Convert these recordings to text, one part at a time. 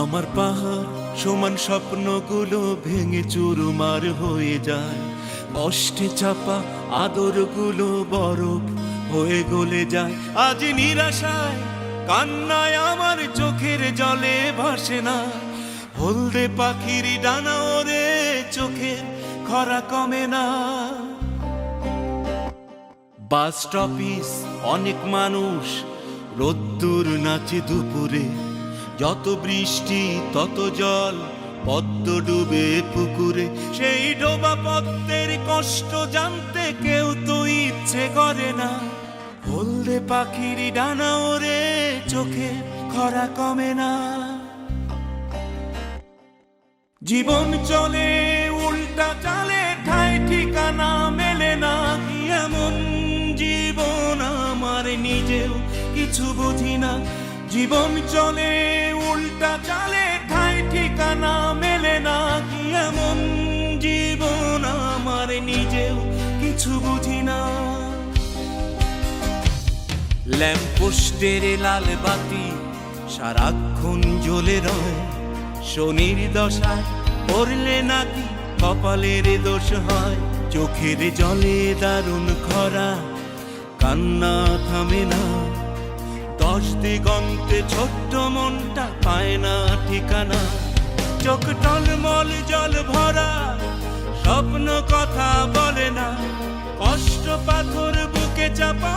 আমার পাহাড় সমান স্বপ্নগুলো ভেঙে চুরমার হয়ে যায়। কষ্টে চাপা আদরগুলো বরফ হয়ে গলে যায়। আজ নিরাশায় কান্নায় আমার চোখের জলে ভাসে না। হলদে পাখির ডানা ওরে চোখের খরা কমে না। বাস স্টপিস অনেক মানুষ রোদ্দুর নাচে দুপুরে যত বৃষ্টি, তত জল, পদ্ম ডুবে পুকুরে। সেই ডোবা পদ্মের কষ্ট জানতে কেউ তো ইচ্ছে করে না। হলদে পাখির ডানা ওরে চোখে খরা কমে না। জীবন চলে, উল্টা চালে ঠাই ঠিকানা মেলে না কি এমন জীবন আমার নিজেও কিছু বুঝি না। জীবন চলে উল্টা চালে ঠাই ঠিকানা মেলে না কি এমন জীবন আমার নিজেও কিছু বুঝি না। ল্যাম্পোস্টের লাল বাতি সারাক্ষণ জ্বলে রয়, শনির দশায় পড়লে নাকি কপালের দোষ হয়, চোখের জলে দারুণ খরা, কান্না থামে না। দশ দিগন্তে ছোট্ট মনটা পায় না ঠিকানা চোখ টলমল জল ভরা স্বপ্ন কথা বলে না। কষ্ট পাথর বুকে চাপা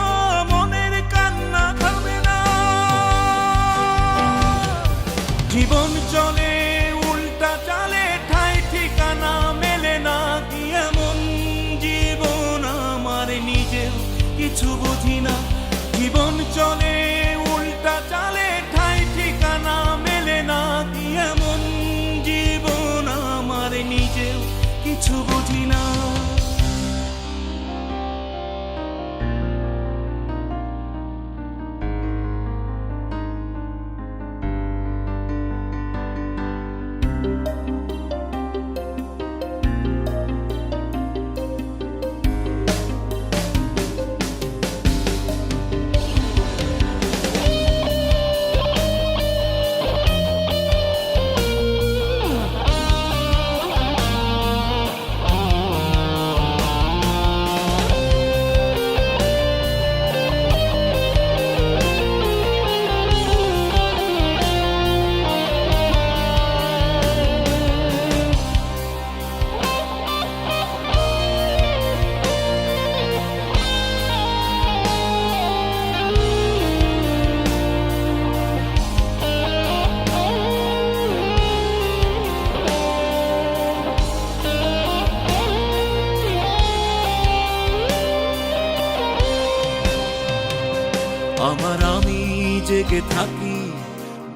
জেগে থাকি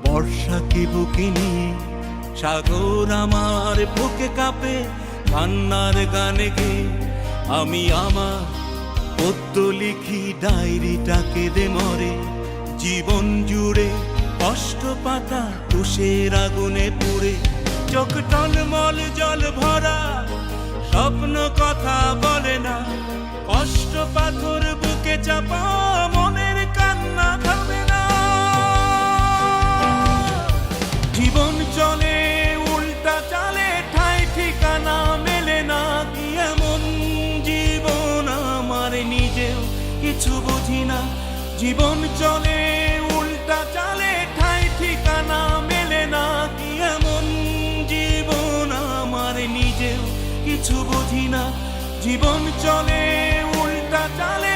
বর্ষাকে বুকে নিয়ে? সাগর আমার বুকে কাঁপে, কান্নার গানে গে। আমি আমার পদ্য লিখি ডায়েরিটাকে দে মরে। জীবন জুড়ে কষ্ট পাতা তুষের আগুনে পুড়ে। চোখ টলমল, জল ভরা, স্বপ্ন কথা বলে না। কষ্ট পাথর বুকে চাপা কিছু বুঝি না। জীবন চলে, উল্টা চালে, ঠাই ঠিকানা মেলে না কি এমন জীবন আমার নিজেও কিছু বুঝি না। জীবন চলে, উল্টা চালে